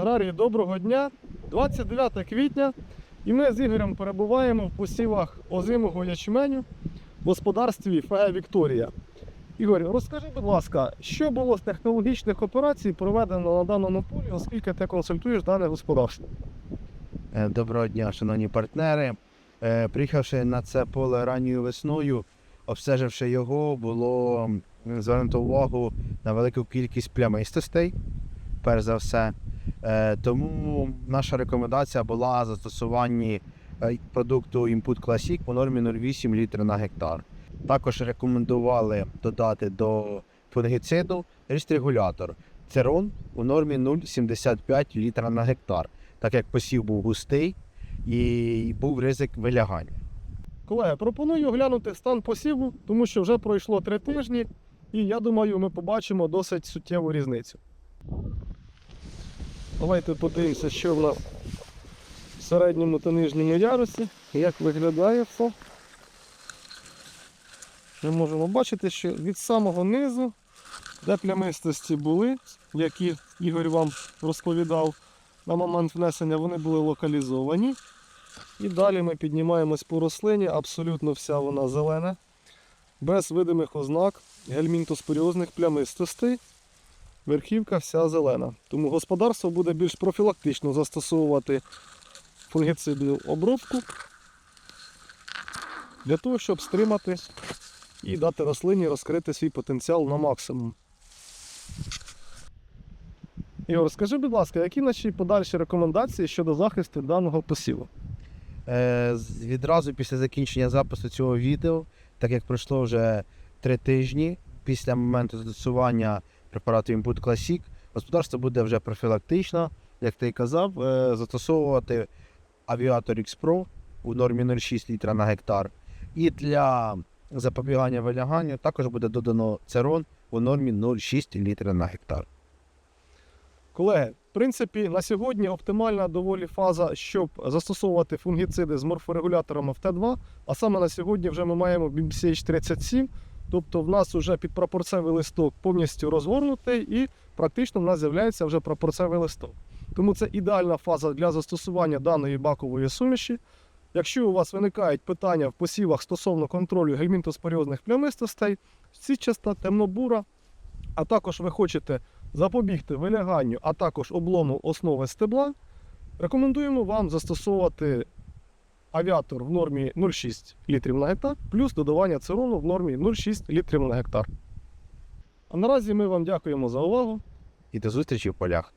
Аграрії, доброго дня! 29 квітня, і ми з Ігорем перебуваємо в посівах озимого ячменю в господарстві ФЕ Вікторія. Ігор, розкажи, будь ласка, що було з технологічних операцій проведено на даному полі, оскільки ти консультуєш дане господарство? Е, Доброго дня, шановні партнери. Е, Приїхавши на це поле ранньою весною, обстеживши його, було звернуто увагу на велику кількість плямистостей, перш за все. Е, Тому наша рекомендація була застосуванні е, продукту Input Classic по нормі 0,8 літра на гектар. Також рекомендували додати до фунгіциду регулятор Церон у нормі 0,75 літра на гектар так як посів був густий і був ризик вилягання. Колеги, пропоную оглянути стан посіву, тому що вже пройшло три тижні, і я думаю, ми побачимо досить суттєву різницю. Давайте подивимося, що в нас в середньому та нижньому ярусі, як виглядає все. Ми можемо бачити, що від самого низу, де плямистості були, які Ігор вам розповідав на момент внесення, вони були локалізовані. І далі ми піднімаємось по рослині, абсолютно вся вона зелена, без видимих ознак гельмінтоспоріозних плямистостей. Верхівка вся зелена. Тому господарство буде більш профілактично застосовувати фунгіцидну обробку для того, щоб стримати і дати рослині розкрити свій потенціал на максимум. Ігор, скажи, будь ласка, які наші подальші рекомендації щодо захисту даного посіву? Е, Відразу після закінчення запису цього відео, так як пройшло вже три тижні після моменту застосування препарату Input Classic, господарство буде вже профілактично, як ти казав, е, застосовувати авіатор X Pro у нормі 0,6 літра на гектар. І для запобігання виляганню також буде додано церон у нормі 0,6 літра на гектар. Колеги, в принципі, на сьогодні оптимальна доволі фаза, щоб застосовувати фунгіциди з морфорегуляторами в Т2. А саме на сьогодні вже ми маємо BMCH 37, тобто в нас вже підпрапорцевий листок повністю розгорнутий і практично в нас з'являється вже прапорцевий листок. Тому це ідеальна фаза для застосування даної бакової суміші. Якщо у вас виникають питання в посівах стосовно контролю гельмінтоспоріозних плямистостей, сітчаста, темнобура, а також ви хочете запобігти виляганню, а також облому основи стебла, рекомендуємо вам застосовувати авіатор в нормі 0,6 літрів на гектар, плюс додавання церону в нормі 0,6 літрів на гектар. А наразі ми вам дякуємо за увагу. І до зустрічі в полях.